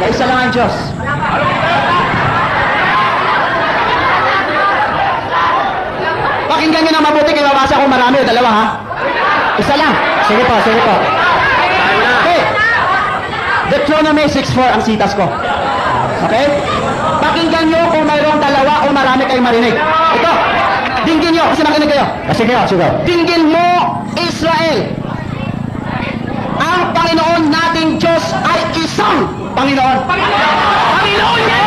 na isa lang ang Diyos. Pakinggan nyo na mabuti kayo mabasa kung marami o dalawa ha. Isa lang. Sige po, sige po. Okay. Deuteronomy 6.4 ang sitas ko. Okay? Pakinggan nyo kung mayroong dalawa o marami kayong marinig. Ito. Dinggin nyo kasi makinig kayo. Ah, sige, sige. Dinggin mo, Israel. Ang Panginoon nating Diyos ay isang Panginoon. Panginoon Panginoon! Panginoon!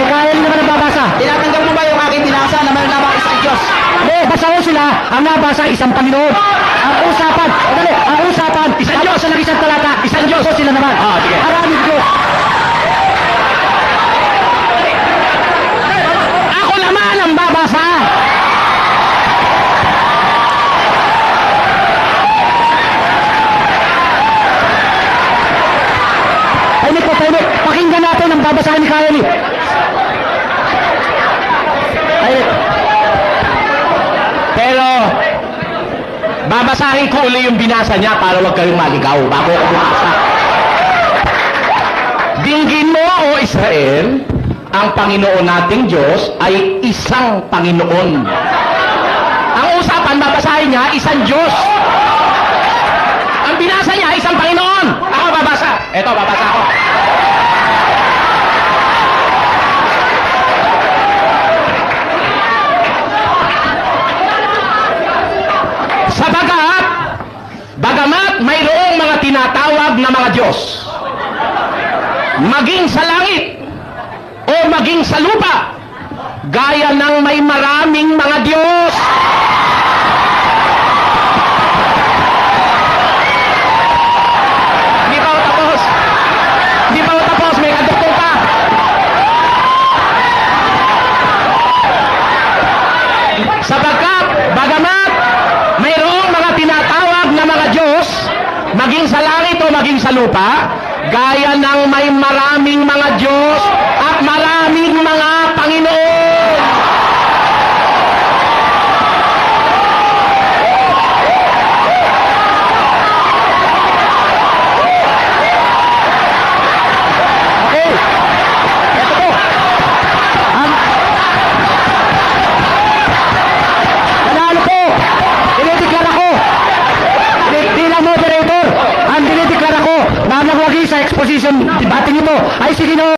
Si Kyle naman ang babasa! Tinatanggap mo ba yung aking binasa na mayroon lamang isang Diyos? Hindi, basta ko sila ang nabasa isang Panginoon. Ang usapan, dali, ang usapan, isang Diyos sa isang talata, isang Diyos ko sila naman. Ah, sige. Maraming Diyos. Ako naman ang babasa. Painik po, painik. Pakinggan natin ang babasahin ni Kylie. Painik. Pero, babasahin ko uli yung binasa niya para wag kayong maligaw bago ako bumasa. Dinggin mo, o Israel, ang Panginoon nating Diyos ay isang Panginoon. Ang usapan, babasahin niya, isang Diyos. Ang binasa niya, isang Panginoon. Ako babasa. Eto, babasa ko. Sabagat, bagamat mayroong mga tinatawag na mga Diyos, maging sa langit o maging sa lupa, gaya ng may maraming mga Diyos. Hindi pa ako tapos. Hindi pa ako tapos. May kadukong pa. Sapagkat, bagamat mayroong mga tinatawag na mga Diyos, maging sa langit o maging sa lupa, gaya ng may maraming mga Diyos at maraming mga Panginoon. Panalo po. Dinideklara ko. Di- Bilang moderator, ang nagwagi sa exposition. Debating ito ay si Ginoong